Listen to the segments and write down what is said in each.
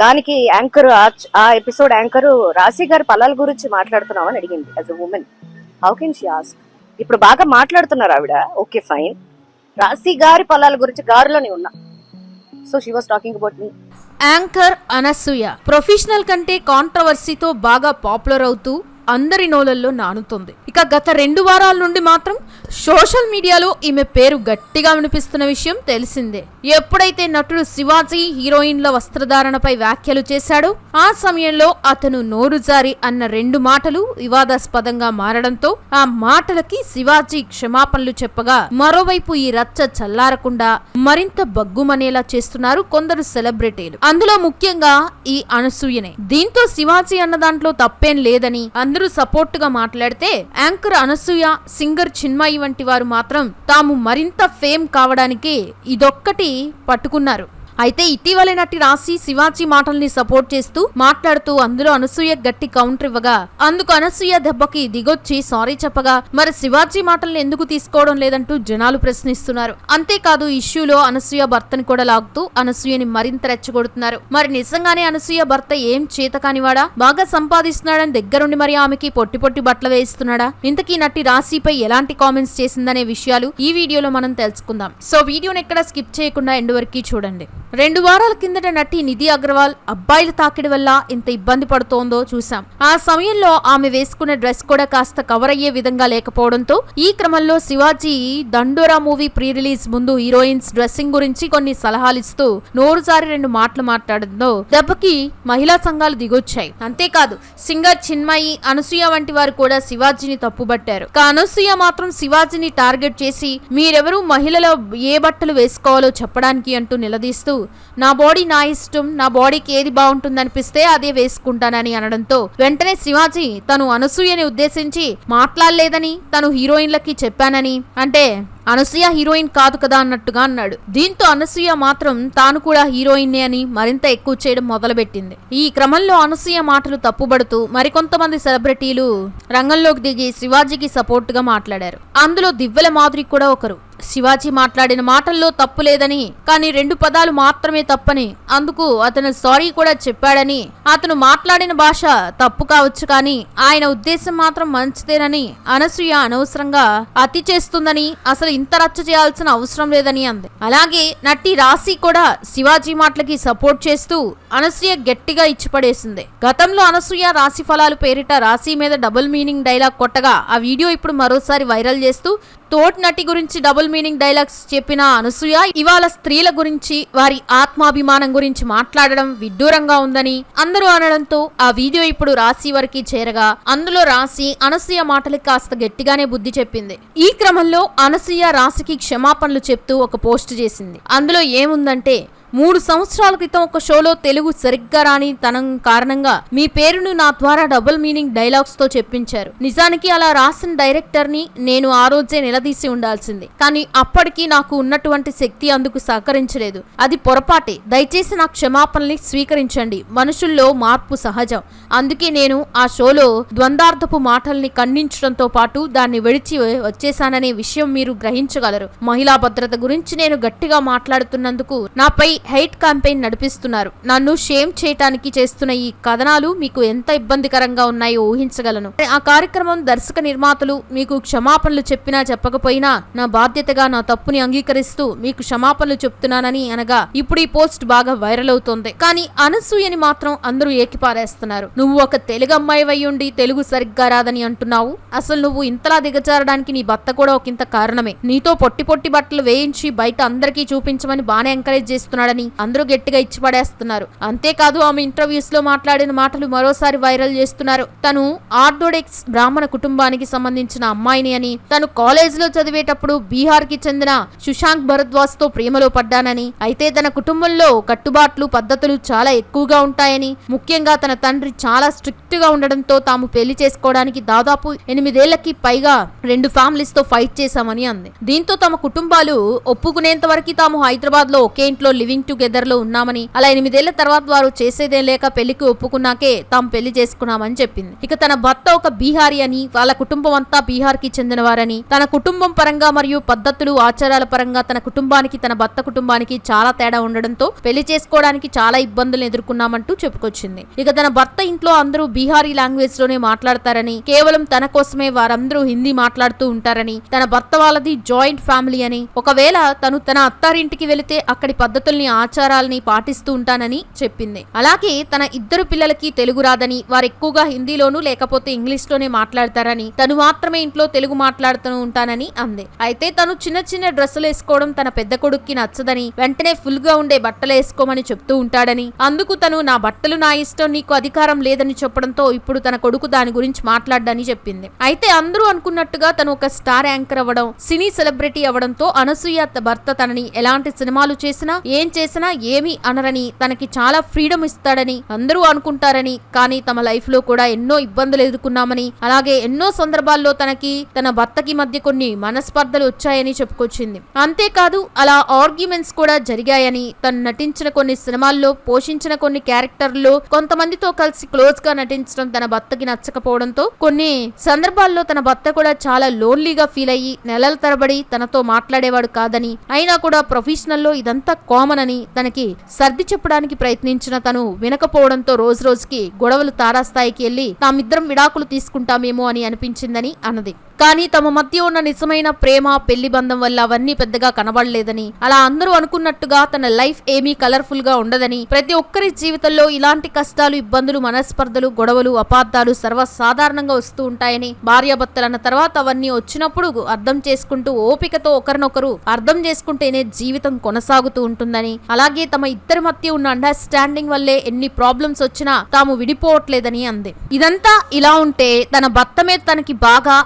దానికి యాంకర్ ఆ episode anchor రాశి గారి పల్లాల గురించి మాట్లాడుతున్నామని అడిగింది as a woman how can she ask ఇప్పుడు బాగా మాట్లాడుతున్నారు ఆవిడ. ఓకే ఫైన్ రాశి గారి పల్లాల గురించి గారిలోనే ఉన్నా. So she was talking about me anchor Anasuya. Professional కంటే కాంట్రవర్సీతో బాగా పాపులర్ అవుతూ అందరి నోలల్లో నానుతుంది. ఇక గత రెండు వారాల నుండి మాత్రం సోషల్ మీడియాలో ఈమె పేరు గట్టిగా వినిపిస్తున్న విషయం తెలిసిందే. ఎప్పుడైతే నటుడు శివాజీ హీరోయిన్ల వస్త్రధారణపై వ్యాఖ్యలు చేశాడో ఆ సమయంలో అతను నోరు జారి అన్న రెండు మాటలు వివాదాస్పదంగా మారడంతో ఆ మాటలకి శివాజీ క్షమాపణలు చెప్పగా మరోవైపు ఈ రచ్చ చల్లారకుండా మరింత బగ్గుమనేలా చేస్తున్నారు కొందరు సెలబ్రిటీలు. అందులో ముఖ్యంగా ఈ అనసూయనే. దీంతో శివాజీ అన్న దాంట్లో తప్పేం లేదని అందరూ అందరూ సపోర్ట్గా మాట్లాడితే యాంకర్ అనసూయ సింగర్ చిన్మయి వంటి వారు మాత్రం తాము మరింత ఫేమ్ కావడానికి ఇదొక్కటి పట్టుకున్నారు. అయితే ఇటీవలే నటి రాశి శివాజీ మాటల్ని సపోర్ట్ చేస్తూ మాట్లాడుతూ అందులో అనసూయ గట్టి కౌంటర్ ఇవ్వగా అందుకు అనసూయ దెబ్బకి దిగొచ్చి సారీ చెప్పగా మరి శివాజీ మాటల్ని ఎందుకు తీసుకోవడం లేదంటూ జనాలు ప్రశ్నిస్తున్నారు. అంతేకాదు ఇష్యూలో అనసూయ భర్తని కూడా లాగుతూ అనసూయని మరింత రెచ్చగొడుతున్నారు. మరి నిజంగానే అనసూయ భర్త ఏం చేత కానివాడా బాగా సంపాదిస్తున్నాడని దగ్గరుండి మరి ఆమెకి పొట్టి పొట్టి బట్టలు వేయిస్తున్నాడా? ఇంతకీ నటి రాశిపై ఎలాంటి కామెంట్స్ చేసిందనే విషయాలు ఈ వీడియోలో మనం తెలుసుకుందాం. సో వీడియోని ఎక్కడ స్కిప్ చేయకుండా ఎండ్ వరకు చూడండి. రెండు వారాల కిందట నటి నిధి అగర్వాల్ అబ్బాయిల తాకిడి వల్ల ఇంత ఇబ్బంది పడుతోందో చూశాం. ఆ సమయంలో ఆమె వేసుకున్న డ్రెస్ కూడా కాస్త కవర్ అయ్యే విధంగా లేకపోవడంతో ఈ క్రమంలో Shivaji Dandora movie pre release ముందు హీరోయిన్స్ డ్రెస్సింగ్ గురించి కొన్ని సలహాలు ఇస్తూ నోరుసారి రెండు మాటలు మాట్లాడడంతో దెబ్బకి మహిళా సంఘాలు దిగొచ్చాయి. అంతేకాదు సింగర్ చిన్మయి అనసూయ వంటి వారు కూడా శివాజీని తప్పుబట్టారు. అనసూయ మాత్రం శివాజీని టార్గెట్ చేసి మీరెవరూ మహిళల ఏ బట్టలు వేసుకోవాలో చెప్పడానికి అంటూ నిలదీస్తూ నా బాడీ నా ఇష్టం నా బాడీకి ఏది బాగుంటుందనిపిస్తే అదే వేసుకుంటానని అనడంతో వెంటనే శివాజీ తను అనసూయని ఉద్దేశించి మాట్లాడలేదని తను హీరోయిన్లకి చెప్పానని. అంటే అనసూయ హీరోయిన్ కాదు కదా అన్నట్టుగా అన్నాడు. దీంతో అనసూయ మాత్రం తాను కూడా హీరోయిన్నే అని మరింత ఎక్కువ చేయడం మొదలుపెట్టింది. ఈ క్రమంలో అనసూయ మాటలు తప్పుబడుతూ మరికొంతమంది సెలబ్రిటీలు రంగంలోకి దిగి శివాజీకి సపోర్ట్గా మాట్లాడారు. అందులో దివ్వెల మాధురి కూడా ఒకరు. శివాజీ మాట్లాడిన మాటల్లో తప్పు లేదని కానీ రెండు పదాలు మాత్రమే తప్పని. అందుకు అతను సారీ కూడా చెప్పాడని. అతను మాట్లాడిన భాష తప్పు కావచ్చు కానీ ఆయన ఉద్దేశం మాత్రం మంచిదేనని అనసూయ అనవసరంగా అతి చేస్తుందని అసలు ఇంత రచ్చ చేయాల్సిన అవసరం లేదని అంది. అలాగే నటి రాశి కూడా శివాజీ మాటలకి సపోర్ట్ చేస్తూ అనసూయ గట్టిగా ఇచ్చిపడేసింది. గతంలో అనసూయ రాశి ఫలాలు పేరిట రాశి మీద డబుల్ మీనింగ్ డైలాగ్ కొట్టగా ఆ వీడియో ఇప్పుడు మరోసారి వైరల్ చేస్తూ తోట్ నటి గురించి డబుల్ మీనింగ్ డైలాగ్స్ చెప్పిన అనసూయ ఇవాళ స్త్రీల గురించి వారి ఆత్మాభిమానం గురించి మాట్లాడడం విడ్డూరంగా ఉందని అందరూ అనడంతో ఆ వీడియో ఇప్పుడు రాశి వరకు చేరగా అందులో రాశి అనసూయ మాటలకు కాస్త గట్టిగానే బుద్ధి చెప్పింది. ఈ క్రమంలో అనసూయ రాశికి క్షమాపణలు చెప్తూ ఒక పోస్ట్ చేసింది. అందులో ఏముందంటే మూడు సంవత్సరాల క్రితం ఒక షోలో తెలుగు సరిగ్గా రాని తనం కారణంగా మీ పేరును నా ద్వారా డబుల్ మీనింగ్ డైలాగ్స్తో చెప్పించారు. నిజానికి అలా రాసిన డైరెక్టర్ని నేను ఆ రోజే నిలదీసి ఉండాల్సింది. కానీ అప్పటికి నాకు ఉన్నటువంటి శక్తి అందుకు సహకరించలేదు. అది పొరపాటే. దయచేసి నా క్షమాపణల్ని స్వీకరించండి. మనుషుల్లో మార్పు సహజం. అందుకే నేను ఆ షోలో ద్వందార్థపు మాటల్ని ఖండించడంతో పాటు దాన్ని విడిచి వచ్చేశాననే విషయం మీరు గ్రహించగలరు. మహిళా భద్రత గురించి నేను గట్టిగా మాట్లాడుతున్నందుకు నాపై హైట్ క్యాంపెయిన్ నడిపిస్తున్నారు. నన్ను షేమ్ చేయటానికి చేస్తున్న ఈ కథనాలు మీకు ఎంత ఇబ్బందికరంగా ఉన్నాయో ఊహించగలను. ఆ కార్యక్రమం దర్శక నిర్మాతలు మీకు క్షమాపణలు చెప్పినా చెప్పకపోయినా నా బాధ్యతగా నా తప్పుని అంగీకరిస్తూ మీకు క్షమాపణలు చెప్తున్నానని అనగా ఇప్పుడు ఈ పోస్ట్ బాగా వైరల్ అవుతోంది. కానీ అనసూయని మాత్రం అందరూ ఏకిపారేస్తున్నారు. నువ్వు ఒక తెలుగు అమ్మాయి ఉండి తెలుగు సరిగ్గా రాదని అంటున్నావు. అసలు నువ్వు ఇంతలా దిగజారడానికి నీ భర్త కూడా ఒక ఇంత కారణమే. నీతో పొట్టి పొట్టి బట్టలు వేయించి బయట అందరికీ చూపించమని బాగానే ఎంకరేజ్ చేస్తున్నాడు. చేస్తున్నాడని అందరూ గట్టిగా ఇచ్చి పడేస్తున్నారు అంతేకాదు ఆమె ఇంటర్వ్యూస్లో మాట్లాడిన మాటలు మరోసారి వైరల్ చేస్తున్నారు. తను ఆర్థోడెక్స్ బ్రాహ్మణ కుటుంబానికి సంబంధించిన అమ్మాయిని అని తను కాలేజ్లో చదివేటప్పుడు బీహార్కి చెందిన సుశాంక్ భరద్వాజ్తో ప్రేమలో పడ్డానని అయితే తన కుటుంబంలో కట్టుబాట్లు పద్ధతులు చాలా ఎక్కువగా ఉంటాయని ముఖ్యంగా తన తండ్రి చాలా స్ట్రిక్ట్గా ఉండడంతో తాము పెళ్ళి చేసుకోవడానికి దాదాపు ఎనిమిదేళ్ళకి పైగా రెండు ఫ్యామిలీస్తో ఫైట్ చేశామని అంది. దీంతో తమ కుటుంబాలు ఒప్పుకునేంత వరకు తాము హైదరాబాద్లో ఒకే ఇంట్లో లివింగ్ లివింగ్ టుగెదర్లో ఉన్నామని అలా ఎనిమిదేళ్ళ తర్వాత వారు చేసేదే లేక పెళ్ళికి ఒప్పుకున్నాకే తాము పెళ్ళి చేసుకున్నామని చెప్పింది. ఇక తన భర్త ఒక బీహారీ అని వాళ్ళ కుటుంబం అంతా బీహార్కి చెందినవారని తన కుటుంబం పరంగా మరియు పద్ధతులు ఆచారాల పరంగా తన కుటుంబానికి తన భర్త కుటుంబానికి చాలా తేడా ఉండడంతో పెళ్ళి చేసుకోవడానికి చాలా ఇబ్బందులు ఎదుర్కొన్నామంటూ చెప్పుకొచ్చింది. ఇక తన భర్త ఇంట్లో అందరూ బీహారీ లాంగ్వేజ్లోనే మాట్లాడతారని కేవలం తన కోసమే వారందరూ హిందీ మాట్లాడుతూ ఉంటారని తన భర్త వాళ్ళది జాయింట్ ఫ్యామిలీ అని. ఒకవేళ తను తన అత్తారింటికి వెళితే అక్కడి పద్ధతుల్ని ఆచారాల్ని పాటిస్తూ ఉంటానని చెప్పింది. అలాగే తన ఇద్దరు పిల్లలకి తెలుగు రాదని వారు ఎక్కువగా హిందీలోనూ లేకపోతే ఇంగ్లీష్లోనే మాట్లాడతారని తను మాత్రమే ఇంట్లో తెలుగు మాట్లాడుతూ ఉంటానని అంది. అయితే తను చిన్న చిన్న డ్రెస్సులు వేసుకోవడం తన పెద్ద కొడుక్కి నచ్చదని వెంటనే ఫుల్గా ఉండే బట్టలు వేసుకోమని చెప్తూ ఉంటాడని అందుకు తను నా బట్టలు నా ఇష్టం నీకు అధికారం లేదని చెప్పడంతో ఇప్పుడు తన కొడుకు దాని గురించి మాట్లాడ్డని చెప్పింది. అయితే అందరూ అనుకున్నట్టుగా తను ఒక స్టార్ యాంకర్ అవ్వడం సినీ సెలబ్రిటీ అవ్వడంతో అనసూయ భర్త తనని ఎలాంటి సినిమాలు చేసినా ఏం చేసినా ఏమీ అనరని తనకి చాలా ఫ్రీడమ్ ఇస్తాడని అందరూ అనుకుంటారని కానీ తమ లైఫ్లో కూడా ఎన్నో ఇబ్బందులు ఎదుర్కొన్నామని అలాగే ఎన్నో సందర్భాల్లో తనకి తన భర్తకి మధ్య కొన్ని మనస్పర్ధలు వచ్చాయని చెప్పుకొచ్చింది. అంతేకాదు అలా ఆర్గ్యుమెంట్స్ కూడా జరిగాయని తను నటించిన కొన్ని సినిమాల్లో పోషించిన కొన్ని క్యారెక్టర్లు కొంతమందితో కలిసి క్లోజ్గా నటించడం తన భర్తకి నచ్చకపోవడంతో కొన్ని సందర్భాల్లో తన భర్త కూడా చాలా లోన్లీగా ఫీల్ అయ్యి నెలల తరబడి తనతో మాట్లాడేవాడు కాదని అయినా కూడా ప్రొఫెషనల్లో ఇదంతా కామన్ అని తనకి సర్ది చెప్పడానికి ప్రయత్నించిన తను వినకపోవడంతో రోజు రోజుకి గొడవలు తారాస్థాయికి వెళ్ళి తామిద్దరం విడాకులు తీసుకుంటామేమో అని అనిపించిందని అన్నది. కానీ తమ మధ్య ఉన్న నిజమైన ప్రేమ పెళ్ళి బంధం వల్ల అవన్నీ పెద్దగా కనబడలేదని అలా అందరూ అనుకున్నట్టుగా తన లైఫ్ ఏమీ కలర్ఫుల్గా ఉండదని ప్రతి ఒక్కరి జీవితంలో ఇలాంటి కష్టాలు ఇబ్బందులు మనస్పర్ధలు గొడవలు అపార్థాలు సర్వసాధారణంగా వస్తూ ఉంటాయని భార్యాభర్తలన్న తర్వాత అవన్నీ వచ్చినప్పుడు అర్థం చేసుకుంటూ ఓపికతో ఒకరినొకరు అర్థం చేసుకుంటేనే జీవితం కొనసాగుతూ ఉంటుందని అలాగే తమ ఇద్దరి మధ్య ఉన్న అండర్స్టాండింగ్ వల్లే ఎన్ని ప్రాబ్లమ్స్ వచ్చినా తాము విడిపోవట్లేదని అంది. ఇదంతా ఇలా ఉంటే తన భర్త మీద తనకి బాగా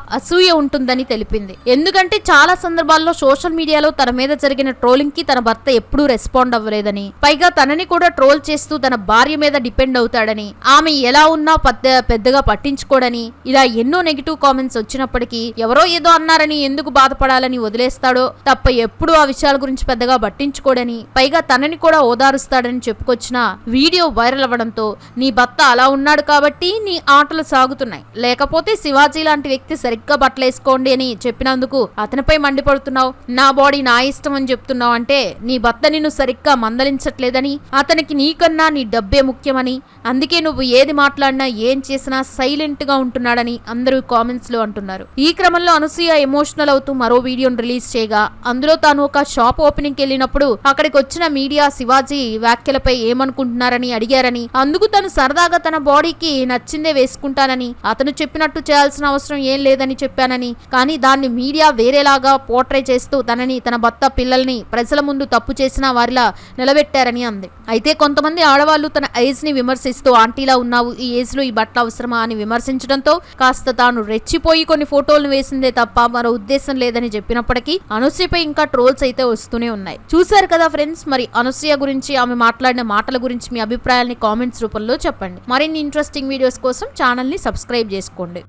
అసూయ ఉంటుందని తెలిపింది. ఎందుకంటే చాలా సందర్భాల్లో సోషల్ మీడియాలో తన మీద జరిగిన ట్రోలింగ్కి తన భర్త ఎప్పుడూ రెస్పాండ్ అవ్వలేదని పైగా తనని కూడా ట్రోల్ చేస్తూ తన భార్య మీద డిపెండ్ అవుతాడని ఆమె ఎలా ఉన్నా పెద్ద పెద్దగా పట్టించుకోడని ఇలా ఎన్నో నెగిటివ్ కామెంట్స్ వచ్చినప్పటికీ ఎవరో ఏదో అన్నారని ఎందుకు బాధపడాలని వదిలేస్తాడో తప్ప ఎప్పుడూ ఆ విషయాల గురించి పెద్దగా పట్టించుకోడని పైగా తనని కూడా ఓదారుస్తాడని చెప్పుకొచ్చిన వీడియో వైరల్ అవ్వడంతో నీ భర్త అలా ఉన్నాడు కాబట్టి నీ ఆటలు సాగుతున్నాయి. లేకపోతే శివాజీ లాంటి వ్యక్తి సరిగ్గా బట్టలేసుకోండి అని చెప్పినందుకు అతనిపై మండిపడుతున్నావు. నా బాడీ నా ఇష్టం అని చెప్తున్నావు అంటే నీ భర్త నిన్ను సరిగ్గా మందలించట్లేదని అతనికి నీకన్నా నీ డబ్బే ముఖ్యమని అందుకే నువ్వు ఏది మాట్లాడినా ఏం చేసినా సైలెంట్గా ఉంటున్నాడని అందరూ కామెంట్స్లో అంటున్నారు. ఈ క్రమంలో అనసూయ ఎమోషనల్ అవుతూ మరో వీడియోను రిలీజ్ చేయగా అందులో తాను ఒక షాప్ ఓపెనింగ్ వెళ్ళినప్పుడు అక్కడికి వచ్చిన మీడియా శివాజీ వ్యాఖ్యలపై ఏమనుకుంటున్నారని అడిగారని అందుకు తను సరదాగా తన బాడీకి నచ్చిందే వేసుకుంటానని అతను చెప్పినట్టు చేయాల్సిన అవసరం ఏం లేదని చెప్పానని. కానీ దాన్ని మీడియా వేరేలాగా పోర్ట్రే చేస్తూ తనని తన భర్త పిల్లల్ని ప్రజల ముందు తప్పు చేసిన వారిలా నిలబెట్టారని అంది. అయితే కొంతమంది ఆడవాళ్ళు తన ఏజ్ని విమర్శిస్తూ ఆంటీలా ఉన్నావు ఈ ఏజ్లో ఈ బట్ట అవసరమా? అని విమర్శించడంతో కాస్త తాను రెచ్చిపోయి కొన్ని ఫోటోలు వేసిందే తప్ప మరో ఉద్దేశం లేదని చెప్పినప్పటికీ అనుశ్రీపై ఇంకా ట్రోల్స్ అయితే వస్తూనే ఉన్నాయి. చూశారు కదా ఫ్రెండ్స్ మరి అనసూయ గురించి ఆమె మాట్లాడిన మాటల గురించి మీ అభిప్రాయాల్ని కామెంట్స్ రూపంలో చెప్పండి. మరిన్ని ఇంట్రెస్టింగ్ వీడియోస్ కోసం ఛానల్ని సబ్స్క్రైబ్ చేసుకోండి.